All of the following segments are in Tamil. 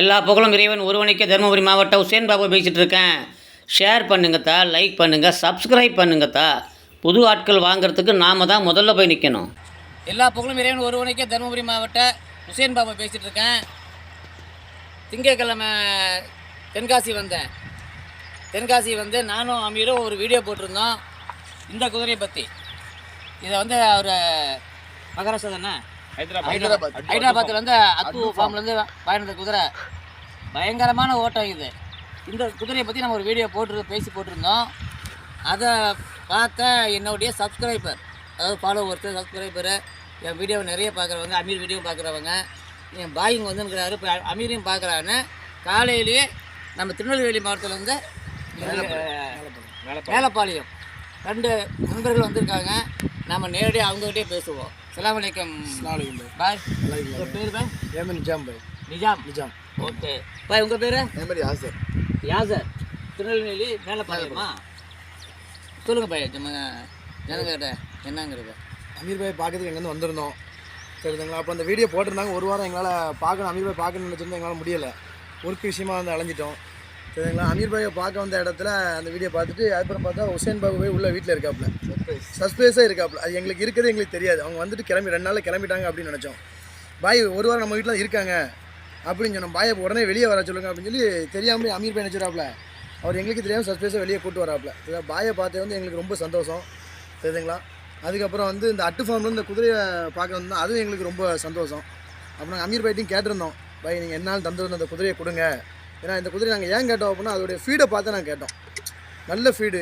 எல்லா புகழும் இறைவன் ஒருவனுக்கே தருமபுரி மாவட்டம் உசேன் பாபு பேசிகிட்டு இருக்கேன். ஷேர் பண்ணுங்கத்தா லைக் பண்ணுங்கள் சப்ஸ்கிரைப் பண்ணுங்கத்தா புது ஆட்கள் வாங்குறதுக்கு நாம தான் முதல்ல போய் நிற்கணும் எல்லா புகழும் இறைவன் ஒருவனுக்கே தருமபுரி மாவட்ட உசேன் பாபு பேசிகிட்டு இருக்கேன். திங்கட்கிழமை தென்காசி வந்தேன். தென்காசி வந்து நானும் அமீரும் ஒரு வீடியோ போட்டிருந்தோம். இந்த குதிரையை பற்றி இதை வந்து அவர் மகாராஷ்டிரா தானே? ஹைதராபாத். ஹைதராபாத்தில் வந்து அத்து ஃபார்ம்லேருந்து வாங்கினது குதிரை. பயங்கரமான ஓட்டம் இது. இந்த குதிரையை பற்றி நம்ம ஒரு வீடியோ போட்டு பேசி போட்டிருந்தோம். அதை பார்த்த என்னுடைய சப்ஸ்கிரைபர் அதாவது ஃபாலோவர்ஸு சப்ஸ்கிரைபரு என் வீடியோவை நிறைய பார்க்குறவங்க அமீர் வீடியோ பார்க்குறவங்க என் பாயிங் வந்துருக்கிறாரு இப்போ அமீரையும் பார்க்குறான்னு. காலையிலேயே நம்ம திருநெல்வேலி மாவட்டத்துலேருந்து மேலப்பாளையம். ரெண்டு நண்பர்கள் வந்திருக்காங்க. நம்ம நேரடியாக அவங்ககிட்டயே பேசுவோம். சலாம் வலைக்கம் பாய் உங்கள் பேர் பாய் ஏமன் நிஜாம் பாய் நிஜாம்? நிஜாம். ஓகே. பாய் உங்கள் பேர்? அதே மாதிரி ஆசர் யாசர். திருநெல்வேலி மேலப்பாளையமா சொல்லுங்கள் பாய் நம்ம ஜனங்கிட்ட என்னங்கிறது. அமீர் பாய் பார்க்கறதுக்கு எங்கேருந்து வந்திருந்தோம். சரிங்களா அப்போ அந்த வீடியோ போட்டிருந்தாங்க. ஒரு வாரம் எங்களால் பார்க்கணும் அமீர் பாய் பார்க்கணும்னு நினச்சிருந்தோம். எங்களால் முடியலை. ஒர்க் விஷயமா வந்து அலைஞ்சிட்டோம். சரிங்களா? அமீர் பாயை பார்க்க வந்த இடத்துல அந்த வீடியோ பார்த்துட்டு அதுக்கப்புறம் பார்த்தா உசேன் பாபு போய் உள்ள வீட்டில் இருக்காப்புல. சஸ்பேஸாக இருக்காப்புல. அது எங்களுக்கு இருக்கிறது எங்களுக்கு தெரியாது. அவங்க வந்துட்டு கிளம்பி ரெண்டு நாளில் கிளம்பிட்டாங்க அப்படின்னு நினச்சோம். பாய் ஒரு வாரம் நம்ம வீட்டில் இருக்காங்க அப்படின்னு சொன்னோம். பாயை உடனே வெளியே வர சொல்லுங்க அப்படின்னு சொல்லி தெரியாமல் அமீர் பாய் நினச்சிடாப்புல அவர் எங்களுக்கு தெரியாமல் சஸ்பேஸாக வெளியே கூட்டு வராப்புல. பாயை பார்த்தது வந்து எங்களுக்கு ரொம்ப சந்தோஷம். தெரியுதுங்களா அதுக்கப்புறம் வந்து இந்த அட்டு ஃபார்ம்ல இந்த குதிரையை பார்க்க வந்தோம். அதுவும் எங்களுக்கு ரொம்ப சந்தோஷம். அப்புறம் அமீர் பாய்ட்டையும் கேட்டிருந்தோம். பாய் நீங்கள் என்னால் தந்துருந்த அந்த குதிரையை கொடுங்க. ஏன்னா இந்த குதிரை நாங்கள் ஏன் கேட்டோம் அப்படின்னா அதோடைய ஃபீடை பார்த்து நாங்கள் கேட்டோம். நல்ல ஃபீடு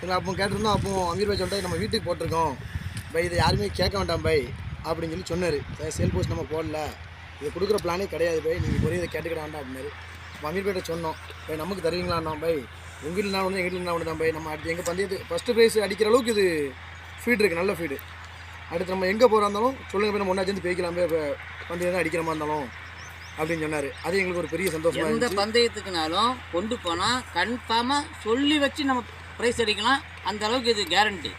எங்களை அப்போ கேட்டிருந்தோம் அப்போ அமீர் பாய் சொல்லிட்டு நம்ம வீட்டுக்கு போட்டிருக்கோம். பை இதை யாருமே கேட்க வேண்டாம் பை அப்படின்னு சொல்லி சொன்னார். சேல் போஸ்ட் நம்ம போடல. இது கொடுக்குற பிளானே கிடையாது பை. நீங்கள் ஒரே இதை கேட்டுக்கிட வேண்டாம் அப்படின்னாரு. அப்போ அமீர் பேட்டை சொன்னோம் பை நமக்கு தருவீங்களாண்ணா பை. உங்கள் வீட்டில் ஒன்று எங்கள் வீட்டில் ஒன்று தான் பை. நம்ம அடுத்து எங்கள் பந்தயத்து ஃபஸ்ட்டு ப்ரைஸ் அடிக்கிற அளவுக்கு இது ஃபீட் இருக்குது நல்ல ஃபீடு அடுத்து நம்ம எங்கே போகிறா இருந்தாலும் சொல்லுங்கள் போய் நம்ம ஒன்றா சேர்ந்து பேய்க்கலாமே இப்போ பந்தயம் தான் அடிக்கிற மாதிரி இருந்தாலும். அப்படின்னு சொன்னார். அது எங்களுக்கு ஒரு பெரிய சந்தோஷமா எந்த பந்தயத்துக்குனாலும் கொண்டு போனால் கன்ஃபார்மாக சொல்லி வச்சு நம்ம ப்ரைஸ் அடிக்கலாம். அந்த அளவுக்கு இது கேரண்டி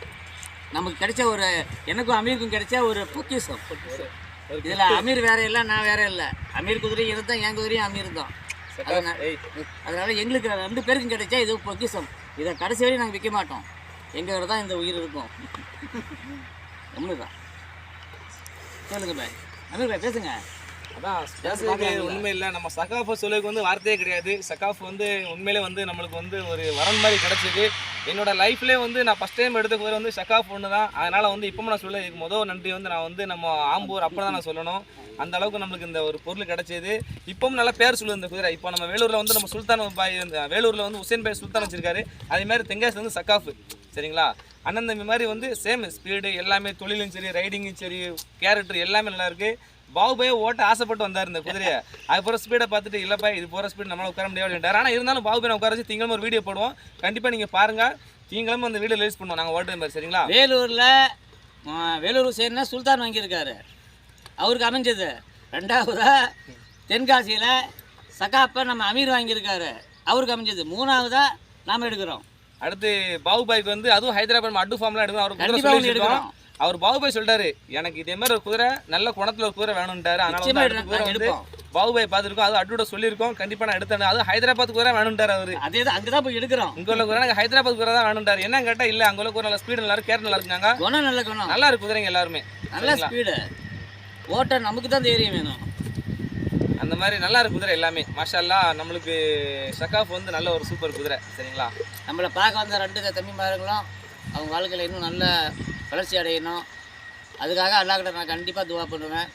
நமக்கு கிடைச்ச ஒரு எனக்கும் அமீருக்கும் கிடைச்ச ஒரு பொக்கிஷம். இதில் அமீர் வேற இல்லை நான் வேற இல்லை. அமீர் குதிரையும் இருந்தால் என் குதிரையும் அமீர் தான். அதனால அதனால எங்களுக்கு ரெண்டு பேருக்கும் கிடைச்சா இது பொக்கிஷம். இதை கடைசி வரையும் நாங்கள் விற்க மாட்டோம். எங்கள் தான் இந்த உயிர் இருக்கும். தான் சொல்லுங்க பாய். அமீர் பாய் பேசுங்க. அதான் உண்மை இல்லை நம்ம சகாஃபை சொல்லுக்கு வந்து வார்த்தையே கிடையாது. சகாஃப் வந்து உண்மையிலே வந்து நம்மளுக்கு வந்து ஒரு வரன் மாதிரி கிடச்சிது என்னோட லைஃப்லேயே வந்து நான் ஃபஸ்ட் டைம் எடுத்த குதிரை வந்து சகாஃப் ஒன்று தான். அதனால் வந்து இப்பவும் நான் சொல்ல இதுக்கு முதல் நன்றி வந்து நான் வந்து நம்ம ஆம்பூர் அப்போ தான் நான் சொல்லணும். அந்த அளவுக்கு நம்மளுக்கு இந்த ஒரு பொருள் கிடைச்சது. இப்பவும் நல்ல பேர் சொல்லுது இந்த குதிரை. இப்போ நம்ம வேலூரில் வந்து நம்ம சுல்தான் பாய் வேலூரில் வந்து உசேன் பாய் சுல்தான் வச்சிருக்காரு. அதே மாதிரி தென்காசி வந்து சகாஃப். சரிங்களா? அண்ணன் தம்பி மாதிரி வந்து சேம் ஸ்பீடு எல்லாமே தொழிலும் சரி ரைடிங்கும் சரி கேரக்டர் எல்லாமே நல்லா இருக்கு. பாகுபாயை ஓட்ட ஆசைப்பட்டு வந்தார் இந்த குதிரையை. அதுக்கப்புறம் ஸ்பீடை பார்த்துட்டு இல்லைப்பா இது போகிற ஸ்பீட் நம்மளால உட்கார முடியாது அப்படின்ட்டார். ஆனால் இருந்தாலும் பாகுபாயை உட்கார வச்சு திங்களும் ஒரு வீடியோ போடுவோம். கண்டிப்பாக நீங்கள் பாருங்கள் திங்களும் அந்த வீடியோ ரிலீஸ் பண்ணுவோம். நாங்கள் ஓட்டுற மாதிரி சரிங்களா? வேலூரில் வேலூர் சேர்னா சுல்தான் வாங்கியிருக்காரு. அவருக்கு அமைஞ்சது. ரெண்டாவதா தென்காசியில் சகாப்பை நம்ம அமீர் வாங்கியிருக்காரு. அவருக்கு அமைஞ்சது. மூணாவதா நாம் எடுக்கிறோம். அடுத்து பாகுபாய்க்கு வந்து அதுவும் ஹைதராபாத் அட்டு ஃபார்ம்லாம் எடுக்கணும். அவர் குதிரை கண்டிப்பா சொல்லி ஒண்ணு வச்சிருக்கோம். எடுக்கிறோம். அவர் பாகுபாய் சொல்லிட்டாரு எனக்கு இதே மாதிரி ஒரு குதிரை நல்ல குணத்துல ஒரு குதிரை வேணும்ட்டாரு அதனால குதிரை வந்து. பாகுபாய் பார்த்துருக்கோம். அது அட்டோட சொல்லியிருக்கோம். கண்டிப்பாக நான் எடுத்தேன். அது ஹைதராபாத் குதிரை வேணும்ட்டாரு அவரு. அதே தான் அங்கே தான் போய் எடுக்கிறோம். இங்க உள்ள குதிரை எனக்கு ஹைதராபாத் குதிரை தான் வேணும்ட்டாரு என்ன கேட்டா இல்ல அங்க உள்ள குதிரை நல்லா ஸ்பீடு நல்லா இருக்கு கேரட் நல்லா இருக்காங்க குணம் நல்ல குணம். நல்லா இருக்கு குதிரைங்க எல்லாருமே. நல்ல ஸ்பீடு ஓட்ட நமக்கு தான் தைரியம் வேணும். அந்த மாதிரி நல்லா இருக்கு குதிரை எல்லாமே. மாஷா நம்மளுக்கு ஷக்காஃப் வந்து நல்ல ஒரு சூப்பர் குதிரை. சரிங்களா? நம்மளை பார்க்க வந்த ரெண்டு தம்பிமார்களும் அவங்க வாழ்க்கையில் இன்னும் நல்ல வளர்ச்சி அடையணும். அதுக்காக அல்லாக்கிட்ட நான் கண்டிப்பாக துவா பண்ணுவேன்.